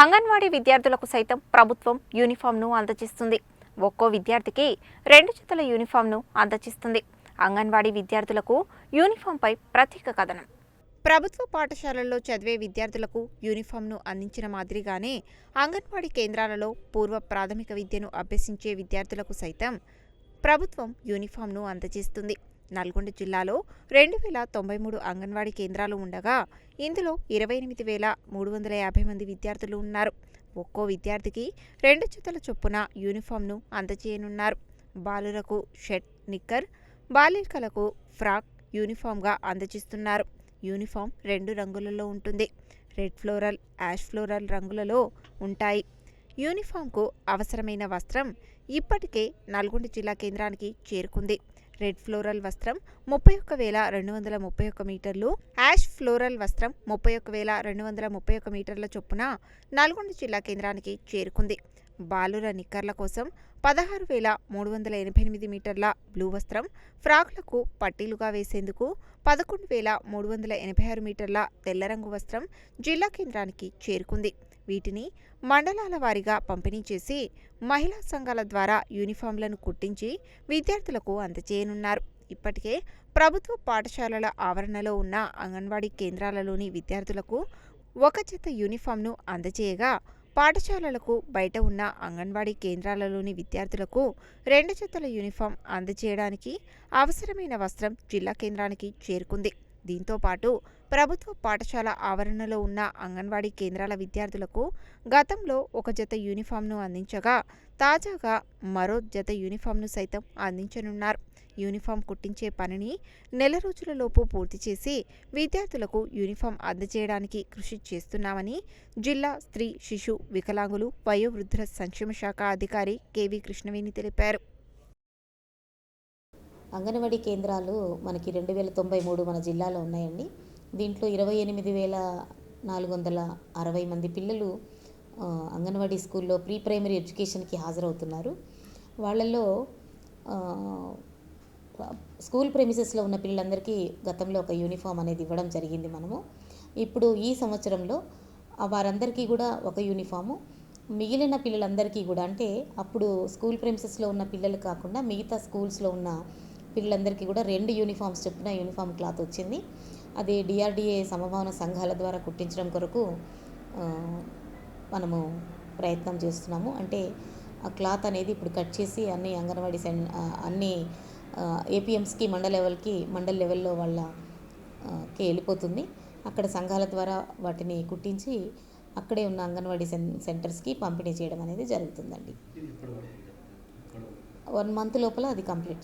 అంగన్వాడీ విద్యార్థులకు సైతం ప్రభుత్వం యూనిఫామ్ను అందజేస్తుంది. ఒక్కో విద్యార్థికి రెండు జతల యూనిఫామ్ను అందజేస్తుంది. అంగన్వాడీ విద్యార్థులకు యూనిఫామ్పై ప్రత్యేక కథనం. ప్రభుత్వ పాఠశాలల్లో చదివే విద్యార్థులకు యూనిఫామ్ను అందించిన మాదిరిగానే అంగన్వాడీ కేంద్రాలలో పూర్వ ప్రాథమిక విద్యను అభ్యసించే విద్యార్థులకు సైతం ప్రభుత్వం యూనిఫామ్ను అందజేస్తుంది. నల్గొండ జిల్లాలో రెండు వేల తొంభై మూడు అంగన్వాడీ కేంద్రాలు ఉండగా ఇందులో ఇరవై ఎనిమిది వేల మూడు వందల యాభై మంది విద్యార్థులు ఉన్నారు. ఒక్కో విద్యార్థికి రెండు జతల చొప్పున యూనిఫామ్ను అందజేయనున్నారు. బాలులకు షర్ట్ నిక్కర్ బాలికలకు ఫ్రాక్ యూనిఫామ్గా అందజేస్తున్నారు. యూనిఫామ్ రెండు రంగులలో ఉంటుంది. రెడ్ ఫ్లోరల్ యాష్ ఫ్లోరల్ రంగులలో ఉంటాయి. యూనిఫామ్కు అవసరమైన వస్త్రం ఇప్పటికే నల్గొండ జిల్లా కేంద్రానికి చేరుకుంది. రెడ్ ఫ్లోరల్ వస్త్రం ముప్పై ఒక్క వేల రెండు వందల ముప్పై ఒక్క మీటర్లు యాష్ ఫ్లోరల్ వస్త్రం ముప్పై ఒక్క వేల రెండు వందల ముప్పై ఒక్క మీటర్ల చొప్పున నల్గొండ జిల్లా కేంద్రానికి చేరుకుంది. బాలుర నిక్కర్ల కోసం పదహారు వేల మూడు వందల ఎనభై ఎనిమిది మీటర్ల బ్లూ వస్త్రం ఫ్రాక్లకు పట్టీలుగా వేసేందుకు పదకొండు వేల మూడు వందల ఎనభై ఆరు మీటర్ల తెల్ల రంగు వస్త్రం జిల్లా కేంద్రానికి చేరుకుంది. వీటిని మండలాల వారీగా పంపిణీ చేసి మహిళా సంఘాల ద్వారా యూనిఫామ్లను కుట్టించి విద్యార్థులకు అందజేయనున్నారు. ఇప్పటికే ప్రభుత్వ పాఠశాలల ఆవరణలో ఉన్న అంగన్వాడీ కేంద్రాలలోని విద్యార్థులకు ఒక జత యూనిఫామ్ను అందజేయగా పాఠశాలలకు బయట ఉన్న అంగన్వాడీ కేంద్రాలలోని విద్యార్థులకు రెండు జతల యూనిఫామ్ అందజేయడానికి అవసరమైన వస్త్రం జిల్లా కేంద్రానికి చేరుకుంది. దీంతో పాటు ప్రభుత్వ పాఠశాల ఆవరణలో ఉన్న అంగన్వాడీ కేంద్రాల విద్యార్థులకు గతంలో ఒక జత యూనిఫామ్ను అందించగా తాజాగా మరో జత యూనిఫామ్ను సైతం అందించనున్నారు. యూనిఫామ్ కుట్టించే పనిని నెల రోజులలోపు పూర్తి చేసి విద్యార్థులకు యూనిఫామ్ అందజేయడానికి కృషి చేస్తున్నామని జిల్లా స్త్రీ శిశు వికలాంగులు వయోవృద్ధుల సంక్షేమ శాఖ అధికారి కెవి కృష్ణవేణి తెలిపారు. అంగన్వాడీ కేంద్రాలు మనకి రెండు వేల తొంభై మూడు మన జిల్లాలో ఉన్నాయండి. దీంట్లో ఇరవై ఎనిమిది వేల నాలుగు వందల అరవై మంది పిల్లలు అంగన్వాడీ స్కూల్లో ప్రీ ప్రైమరీ ఎడ్యుకేషన్కి హాజరవుతున్నారు. వాళ్ళల్లో స్కూల్ ప్రెమిసెస్లో ఉన్న పిల్లలందరికీ గతంలో ఒక యూనిఫామ్ అనేది ఇవ్వడం జరిగింది మనము. ఇప్పుడు ఈ సంవత్సరంలో వారందరికీ కూడా ఒక యూనిఫాము. మిగిలిన పిల్లలందరికీ కూడా అంటే అప్పుడు స్కూల్ ప్రెమిసెస్లో ఉన్న పిల్లలు కాకుండా మిగతా స్కూల్స్లో ఉన్న పిల్లలందరికీ కూడా రెండు యూనిఫామ్స్ చొప్పున యూనిఫామ్ క్లాత్ వచ్చింది. అది డిఆర్డిఏ సమభావన సంఘాల ద్వారా కుట్టించడం కొరకు మనము ప్రయత్నం చేస్తున్నాము. అంటే ఆ క్లాత్ అనేది ఇప్పుడు కట్ చేసి అన్ని అంగన్వాడీ సెన్ ఆ, అన్ని ఏపీఎంస్కి మండల లెవెల్కి మండల్ లెవెల్లో వాళ్ళ ఆ, కి వెళ్ళిపోతుంది. అక్కడ సంఘాల ద్వారా వాటిని కుట్టించి అక్కడే ఉన్న అంగన్వాడీ సెన్ సెంటర్స్కి పంపిణీ చేయడం అనేది జరుగుతుందండి. వన్ మంత్ లోపల అది కంప్లీట్